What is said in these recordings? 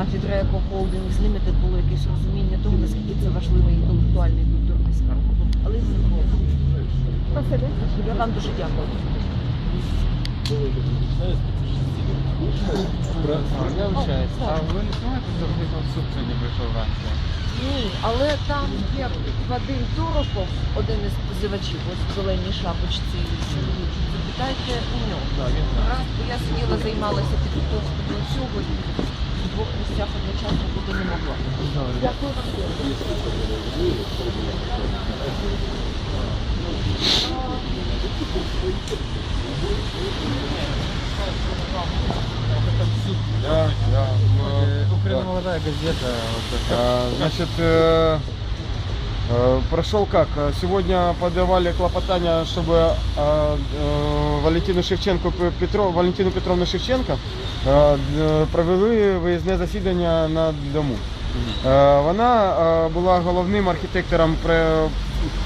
а Фідреко Холдинг Limited було якесь розуміння того, наскільки це важливий інтелектуальний і культурний скарб. Але було. Я вам дуже дякую. Я вчаюсь. А ви не знаєте, що приїхав суп сьогодні прийшов вранці? Ні, але там є Вадим Торопов, один із позивачів, ось в зеленій шапочці. Запитайте у нього. Раз, бо я сиділа, займалася підготовкою до цього і в двох місцях одночасно бути не могла. Дякую вам. Да, да. Э, ну, Украина да. молодая газета. вот это. А, Значит, э, э, прошел как? Э, Сегодня подавали клопотание, чтобы э, э, Валентину Шевченко П- Петро, Валентину Петровну Шевченко е, д- провели виїзне засідання на дому. Е, Вона е, була головним архітектором пре-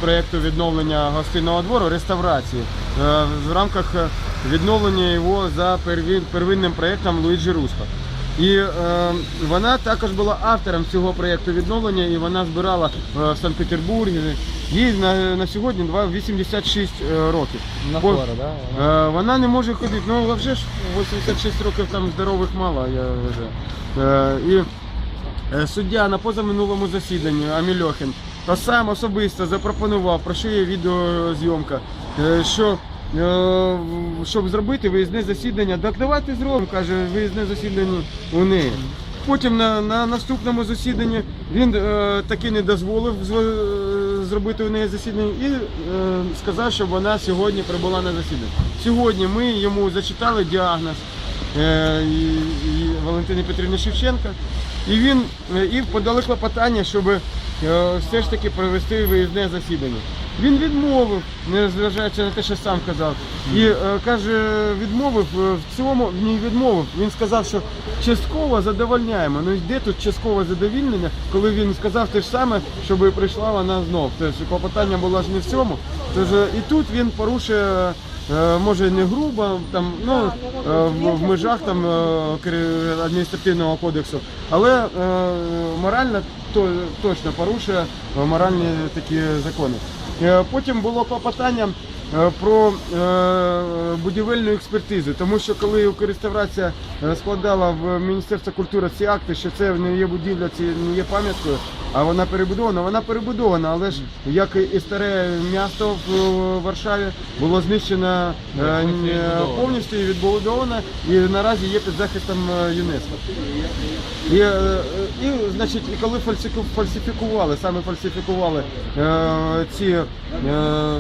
проєкту відновлення гостинного двору, реставрації е, в рамках е, відновлення його за первинним проєктом Луїджі Руско. І е, вона також була автором цього проєкту відновлення, і вона збирала е, в Санкт-Петербурзі. Їй на, на сьогодні 86 е, років. На Бо- фора, да? Е, Вона не може ходити. Ну вже ж 86 років там здорових мало, я вважаю. Е, І суддя на позаминулому засіданні Амільохін то сам особисто запропонував, про що є відеозйомка, е, що е, щоб зробити виїзне засідання, так давайте зробимо, каже, виїзне засідання у неї. Потім на, на наступному засіданні він е, таки не дозволив з- е, зробити у неї засідання і е, сказав, щоб вона сьогодні прибула на засідання. Сьогодні ми йому зачитали діагноз е, і, і Валентини Петрівни Шевченка, і він е, і подали клопотання, щоб все ж таки провести виїзне засідання. Він відмовив, незважаючи на те, що сам казав. І е, каже, відмовив е, в цьому ні відмовив. Він сказав, що частково задовольняємо. Ну де тут часткове задовільнення, коли він сказав те ж саме, щоб прийшла вона знов. Тобто клопотання було ж не в цьому. Тож е, і тут він порушує. Е, Може не грубо, там ну е, в, межах там е, адміністративного кодексу, але морально то точно порушує моральні такі закони. Потім було клопотання про будівельну експертизу, тому що коли Укрреставрація е, складала в Міністерство культури ці акти, що це не є будівля, це не є пам'яткою, а вона перебудована, вона перебудована, але ж як і старе місто в Варшаві було знищено е, е, повністю і відбудовано, і наразі є під захистом е, ЮНЕСКО. І, е, і, значить, і коли фальсифіку- фальсифікували, саме фальсифікували е, ці е,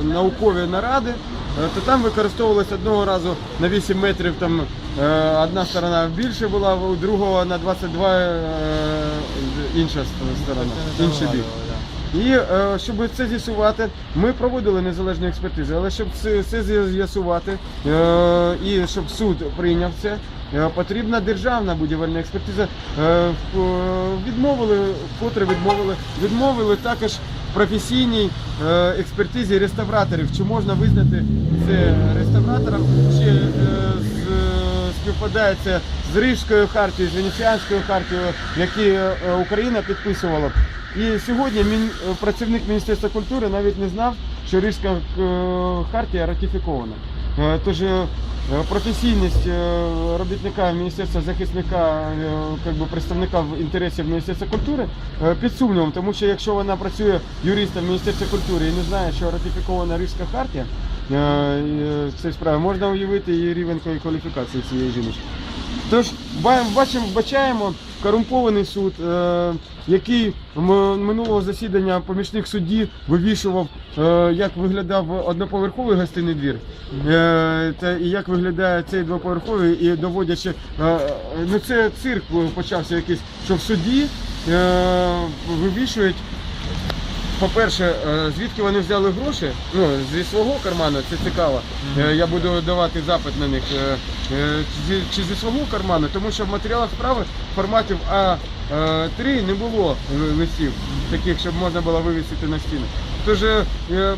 наукові наради, то там використовувалось одного разу на 8 метрів, там одна сторона більше була, у другого на 22 е, інша сторона, інший бік. І е, щоб це з'ясувати, ми проводили незалежну експертизу, але щоб це, з'ясувати е, і щоб суд прийняв це, е, потрібна державна будівельна експертиза. Е, е, відмовили, вкотре відмовили, відмовили також професійній е, експертизі реставраторів, чи можна визнати це реставратором, чи е, з- співпадає це з Рижською хартією, з Венеціанською хартією, які е, Україна підписувала. І сьогодні е, працівник Міністерства культури навіть не знав, що Рижська е, хартія ратифікована. Тож професійність робітника міністерства захисника, би представника інтересів Міністерства культури під сумнівом, тому що якщо вона працює юристом в Міністерстві культури і не знає, що ратифікована Рижська хартія е, е, цієї справи, можна уявити її рівень кваліфікації цієї жіночки. Тож ба- бачимо, бачаємо корумпований суд, е, який минулого засідання помічник судді вивішував, як виглядав одноповерховий гостинний двір, та і як виглядає цей двоповерховий, і доводячи, ну це цирк почався якийсь, що в суді вивішують по-перше, е, звідки вони взяли гроші? Ну, зі свого карману, це цікаво. Е, Я буду давати запит на них. Е, Чи зі свого карману, тому що в матеріалах справи форматів А3 не було ли- листів, таких, щоб можна було вивісити на стіну. Тож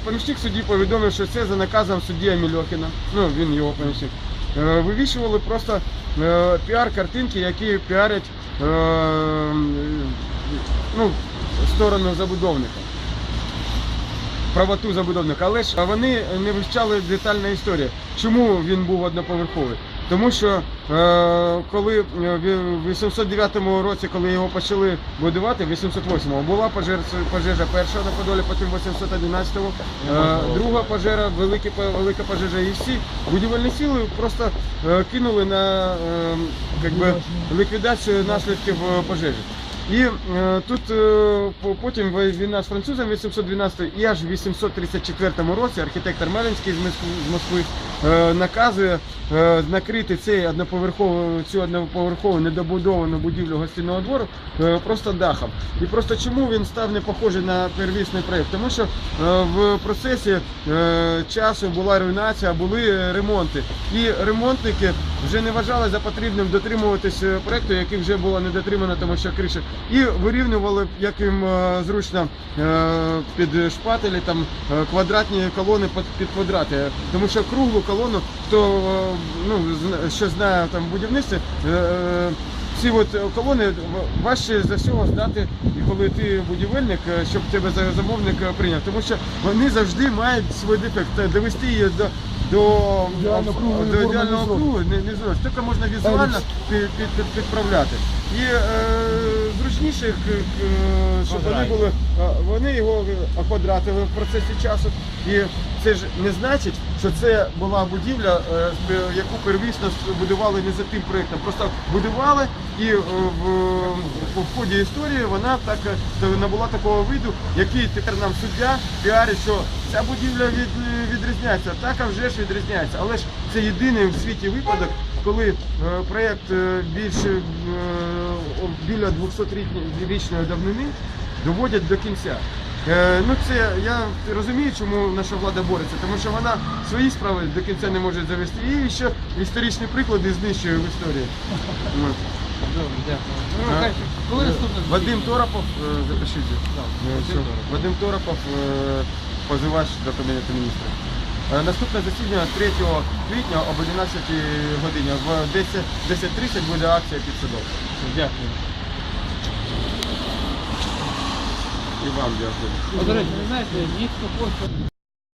помічник судді повідомив, що це за наказом судді Амільохіна, ну він його помічник. Вивішували просто піар-картинки, які піарять ну, сторону забудовника. Правоту забудовника, але ж вони не вивчали детальна історія. Чому він був одноповерховий? Тому що е, коли е, в 809 році, коли його почали будувати, в 808-му була пожежа, пожежа перша на Подолі, потім 811-му, е, друга пожежа, велика, велика пожежа, і всі будівельні сили просто кинули на как ліквідацію наслідків пожежі. І е, тут е, по- потім війна з французами 812 і аж в 834 році архітектор Мелінський з Москви е, наказує е, накрити цей одноповерхову, цю одноповерхову недобудовану будівлю гостинного двору е, просто дахом. І просто чому він став не похожий на первісний проєкт? Тому що е, в процесі е, часу була руйнація, були ремонти. І ремонтники вже не вважали за потрібним дотримуватись е, проєкту, який вже було не дотримано, тому що криша. І вирівнювали, як їм е, зручно, е, під шпателі там е, квадратні колони під, квадрати. Тому що круглу колону, хто ну, що знає там е, ці от колони важче за всього здати, і коли ти будівельник, щоб тебе замовник прийняв. Тому що вони завжди мають свій дефект. Довести її до, до, Ідеального кругу до не не зробити. кругу не, не зробиш. Тільки можна візуально під, під, під, підправляти. І е, зручніше, к- к- щоб вони були, е, вони його оквадратили в процесі часу. І це ж не значить, що це була будівля, е, з- яку первісно будували не за тим проєктом. Просто будували і е, в, в ході історії вона так е, набула такого виду, який тепер нам суддя піарить, що ця будівля від, відрізняється. Так, а вже ж відрізняється. Але ж це єдиний в світі випадок, коли е, проєкт е, більше е, біля 200-річної давнини доводять до кінця. Е, ну це я розумію, чому наша влада бореться, тому що вона свої справи до кінця не може завести. І ще історичні приклади знищує в історії. Добре, дякую. Ну, коли наступне Вадим Торопов, е, запишіть. Е, Вадим. Торопов. Е, позивач до Кабінету міністрів. Е, Наступне засідання 3 квітня об 11 годині. В 10 10.30 буде акція під садок. Дякую. І вам дякую.